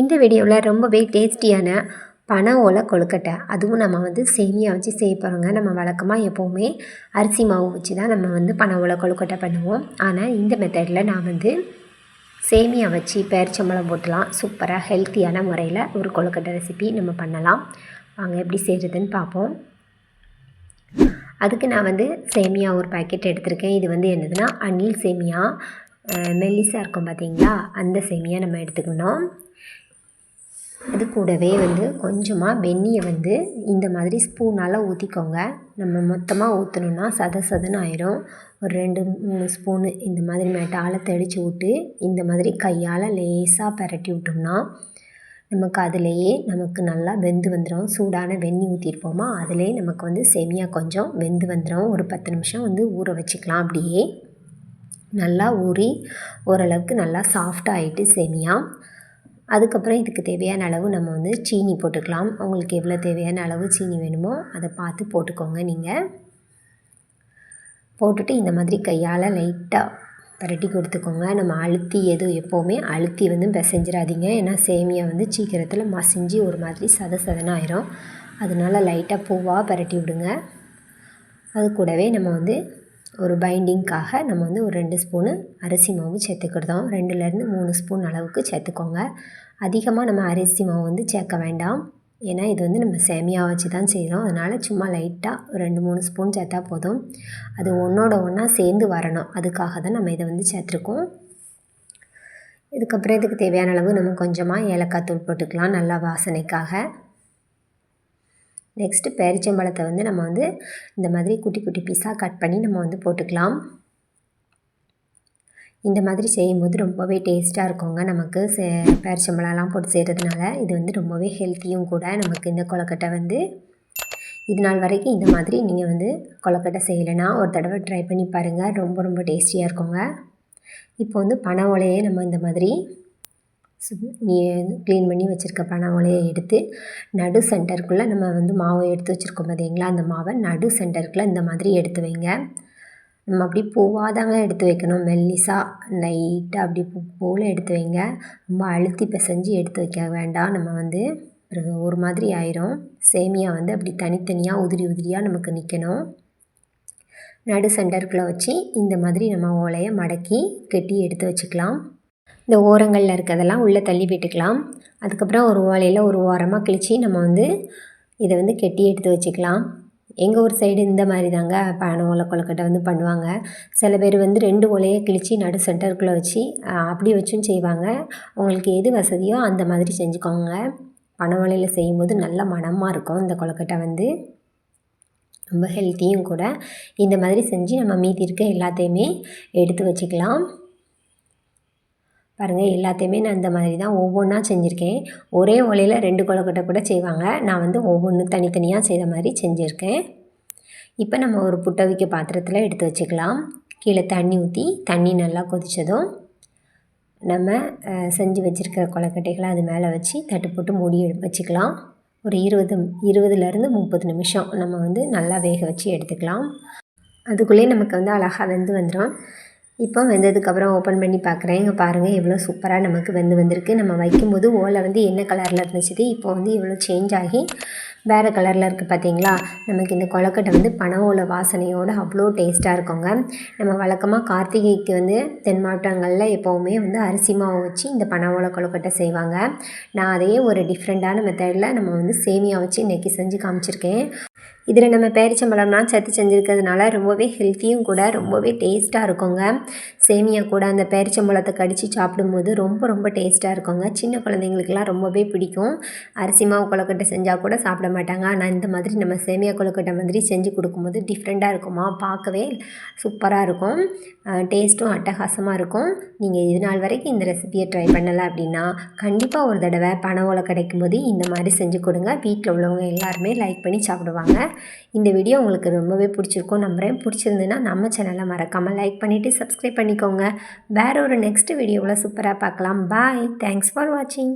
இந்த வீடியோவில் ரொம்பவே டேஸ்டியான பனை ஓலை கொழுக்கட்டை. அதுவும் நம்ம வந்து சேமியா வச்சு செய்ய போகிறோங்க நம்ம வழக்கமாக எப்போவுமே அரிசி மாவு வச்சு தான் நம்ம வந்து பனை ஓலை கொழுக்கட்டை பண்ணுவோம். ஆனால் இந்த மெத்தடில் நான் வந்து சேமியா வச்சு பேரிச்சம்பழம் போட்டுலாம். சூப்பராக ஹெல்த்தியான முறையில் ஒரு கொழுக்கட்டை ரெசிபி நம்ம பண்ணலாம். வாங்க எப்படி செய்கிறதுன்னு பார்ப்போம். அதுக்கு நான் வந்து சேமியா ஒரு பாக்கெட் எடுத்திருக்கேன். இது வந்து என்னதுன்னா அணில் சேமியா. மெல்லிசாக இருக்கும் பார்த்தீங்களா அந்த சேமியா நம்ம எடுத்துக்கணும். அது கூடவே வந்து கொஞ்சமாக வெந்நியை வந்து இந்த மாதிரி ஸ்பூனால் ஊற்றிக்கோங்க நம்ம மொத்தமாக ஊற்றணுன்னா சத சதன்னு ஆயிரும். ஒரு ரெண்டு மூணு ஸ்பூனு இந்த மாதிரி மேட்டால் தெளித்து விட்டு இந்த மாதிரி கையால் லேசாக பரட்டி விட்டோம்னா நமக்கு அதிலையே நமக்கு நல்லா வெந்து வந்துடும் சூடான வெந்நி ஊற்றிருப்போமா அதிலே நமக்கு வந்து செமியா கொஞ்சம் வெந்து வந்துடும் ஒரு பத்து நிமிஷம் வந்து ஊற வச்சுக்கலாம் அப்படியே. நல்லா ஊறி ஓரளவுக்கு நல்லா சாஃப்டாக ஆகிட்டு செமியாக அதுக்கப்புறம் இதுக்கு தேவையான அளவு நம்ம வந்து சீனி போட்டுக்கலாம். உங்களுக்கு எவ்வளோ தேவையான அளவு சீனி வேணுமோ அதை பார்த்து போட்டுக்கோங்க நீங்கள் போட்டுட்டு இந்த மாதிரி கையால் லைட்டாக பரட்டி கொடுத்துக்கோங்க. நம்ம அழுத்தி எதுவும் எப்போவுமே அழுத்தி வந்து பிசைஞ்சிடாதீங்க. ஏன்னா சேமியா வந்து சீக்கிரத்தில் மசிஞ்சு ஒரு மாதிரி சத சதனாயிரும் அதனால் லைட்டாக பூவாக பரட்டி விடுங்க. அது கூடவே நம்ம வந்து ஒரு பைண்டிங்க்காக நம்ம வந்து ஒரு ரெண்டு ஸ்பூனு அரிசி மாவு சேர்த்துக்கிட்டோம் ரெண்டுலேருந்து மூணு ஸ்பூன் அளவுக்கு சேர்த்துக்கோங்க. அதிகமாக நம்ம அரிசி மாவு வந்து சேர்க்க வேண்டாம். ஏன்னா இது வந்து நம்ம சேமியா வச்சு தான் செய்கிறோம் அதனால் சும்மா லைட்டாக ஒரு ரெண்டு மூணு ஸ்பூன் சேர்த்தா போதும். அது ஒன்றோட ஒன்றா சேர்ந்து வரணும். அதுக்காக தான் நம்ம இதை வந்து சேர்த்துருக்கோம். இதுக்கப்புறம் இதுக்கு தேவையான அளவு நம்ம கொஞ்சமாக ஏலக்காய் தூள் போட்டுக்கலாம். நல்லா வாசனைக்காக. நெக்ஸ்ட்டு பேரிச்சம்பழத்தை வந்து நம்ம வந்து இந்த மாதிரி குட்டி குட்டி பீஸாக கட் பண்ணி நம்ம வந்து போட்டுக்கலாம். இந்த மாதிரி செய்யும்போது ரொம்பவே டேஸ்ட்டாக இருக்குங்க. நமக்கு சே பேரிச்சம்பழம்லாம் போட்டு செய்கிறதுனால இது வந்து ரொம்பவே ஹெல்த்தியும் கூட நமக்கு இந்த கொலக்கட்டை வந்து. இது நாள் வரைக்கும் இந்த மாதிரி நீங்கள் வந்து கொலக்கட்டை செய்யலைன்னா ஒரு தடவை ட்ரை பண்ணி பாருங்கள் ரொம்ப ரொம்ப டேஸ்டியாக இருக்குங்க. இப்போ வந்து பனை ஓலையே நம்ம இந்த மாதிரி நீ க்ளீன் பண்ணி வச்சுருக்க பனை ஓலையை எடுத்து நடு சென்டருக்குள்ளே நம்ம வந்து மாவை எடுத்து வச்சுருக்கோம் பார்த்தீங்களா அந்த மாவை நடு சென்டருக்குள்ளே இந்த மாதிரி எடுத்து வைங்க. நம்ம அப்படி பூவாக தாங்க எடுத்து வைக்கணும். மெல்லிசாக லைட்டாக அப்படி பூ போல் எடுத்து வைங்க. ரொம்ப அழுத்தி பிசைஞ்சு எடுத்து வைக்க வேண்டாம். நம்ம வந்து பிறகு ஒரு மாதிரி ஆயிரும். சேமியா வந்து அப்படி தனித்தனியாக உதிரி உதிரியாக நமக்கு நிற்கணும் நடு சென்டருக்குள்ளே வச்சு இந்த மாதிரி நம்ம ஓலையை மடக்கி கட்டி எடுத்து வச்சுக்கலாம். இந்த ஓரங்களில் இருக்கிறதெல்லாம் உள்ளே தள்ளி விட்டுக்கலாம். அதுக்கப்புறம் ஒரு ஓலையில் ஒரு ஓரமாக கிழித்து நம்ம வந்து இதை வந்து கெட்டி எடுத்து வச்சுக்கலாம். எங்கள் ஊர் சைடு இந்த மாதிரி தாங்க பனை ஓலை கொழுக்கட்டை வந்து பண்ணுவாங்க. சில பேர் வந்து ரெண்டு ஓலையை கிழித்து நடு சென்டருக்குள்ளே வச்சு அப்படி வச்சும் செய்வாங்க. உங்களுக்கு எது வசதியோ அந்த மாதிரி செஞ்சுக்கோங்க. பனை ஓலையில் செய்யும்போது நல்ல மனமாக இருக்கும் இந்த கொழுக்கட்டை வந்து. ரொம்ப ஹெல்த்தியும் கூட. இந்த மாதிரி செஞ்சு நம்ம மீதி இருக்க எல்லாத்தையுமே எடுத்து வச்சுக்கலாம். பாருங்கள் எல்லாத்தையுமே நான் இந்த மாதிரி தான் ஒவ்வொன்றா செஞ்சுருக்கேன். ஒரே ஒலையில் ரெண்டு கொலக்கட்டை கூட செய்வாங்க. நான் வந்து ஒவ்வொன்று தனித்தனியாக செய்த மாதிரி செஞ்சுருக்கேன். இப்போ நம்ம ஒரு புட்டை வைக்க பாத்திரத்தில் எடுத்து வச்சுக்கலாம். கீழே தண்ணி ஊற்றி தண்ணி நல்லா கொதித்ததும் நம்ம செஞ்சு வச்சுருக்கிற கொலக்கட்டைகளை அது மேலே வச்சு தட்டு போட்டு மூடி வச்சுக்கலாம். ஒரு இருபது இருபதுலேருந்து முப்பது நிமிஷம் நம்ம வந்து நல்லா வேக வச்சு எடுத்துக்கலாம். அதுக்குள்ளேயே நமக்கு வந்து அழகாக வெந்து வந்துடும் இப்போ வெந்ததுக்கப்புறம் ஓப்பன் பண்ணி பார்க்குறேன் இங்கே பாருங்கள் எவ்வளோ சூப்பராக நமக்கு வெந்து வந்திருக்கு. நம்ம வைக்கும்போது ஓலை வந்து என்ன கலரில் இருந்துச்சு இப்போ வந்து எவ்வளோ சேஞ்ச் ஆகி வேறு கலரில் இருக்குது பார்த்தீங்களா நமக்கு இந்த கொலக்கட்டை வந்து பனை ஓலை வாசனையோடு அவ்வளோ டேஸ்ட்டாக இருக்குங்க. நம்ம வழக்கமாக கார்த்திகைக்கு வந்து தென் மாவட்டங்களில் எப்போவுமே வந்து அரிசி மாவு வச்சு இந்த பனை ஓலை கொலக்கட்டை செய்வாங்க. நான் அதையே ஒரு டிஃப்ரெண்ட்டான மெத்தடில் நம்ம வந்து சேமியா வச்சு இன்றைக்கி செஞ்சு காமிச்சிருக்கேன். இதில் நம்ம பேரிச்சம்பழம்லாம் சேர்த்து செஞ்சுருக்கிறதுனால ரொம்பவே ஹெல்த்தியும் கூட ரொம்பவே டேஸ்ட்டாக இருக்குங்க. சேமியா கூட அந்த பேரிச்சம்பழத்தை கடித்து சாப்பிடும்போது ரொம்ப ரொம்ப டேஸ்ட்டாக இருக்குங்க. சின்ன குழந்தைங்களுக்குலாம் ரொம்பவே பிடிக்கும். அரிசி மாவு கொழுக்கட்டை செஞ்சால் கூட சாப்பிட மாட்டாங்க. ஆனால் இந்த மாதிரி நம்ம சேமியா கொழுக்கட்டை மாதிரி செஞ்சு கொடுக்கும்போது டிஃப்ரெண்ட்டாக இருக்குமா? பார்க்கவே சூப்பராக இருக்கும். டேஸ்ட்டும் அட்டகாசமாக இருக்கும். நீங்கள் இது நாள் வரைக்கும் இந்த ரெசிபியை ட்ரை பண்ணலை அப்படின்னா கண்டிப்பாக ஒரு தடவை பனை ஓலை கிடைக்கும் போது இந்த மாதிரி செஞ்சு கொடுங்க. வீட்டில் உள்ளவங்க எல்லாருமே லைக் பண்ணி சாப்பிடுவாங்க. இந்த வீடியோ உங்களுக்கு ரொம்பவே பிடிச்சிருக்கும் நம்புகிறேன் பிடிச்சிருந்துன்னா நம்ம சேனலை மறக்காமல் லைக் பண்ணிவிட்டு சப்ஸ்கிரைப் பண்ணிக்கோங்க. வேறு ஒரு நெக்ஸ்ட் வீடியோவில் சூப்பராக பார்க்கலாம். பாய் தேங்க்ஸ் ஃபார் வாட்சிங்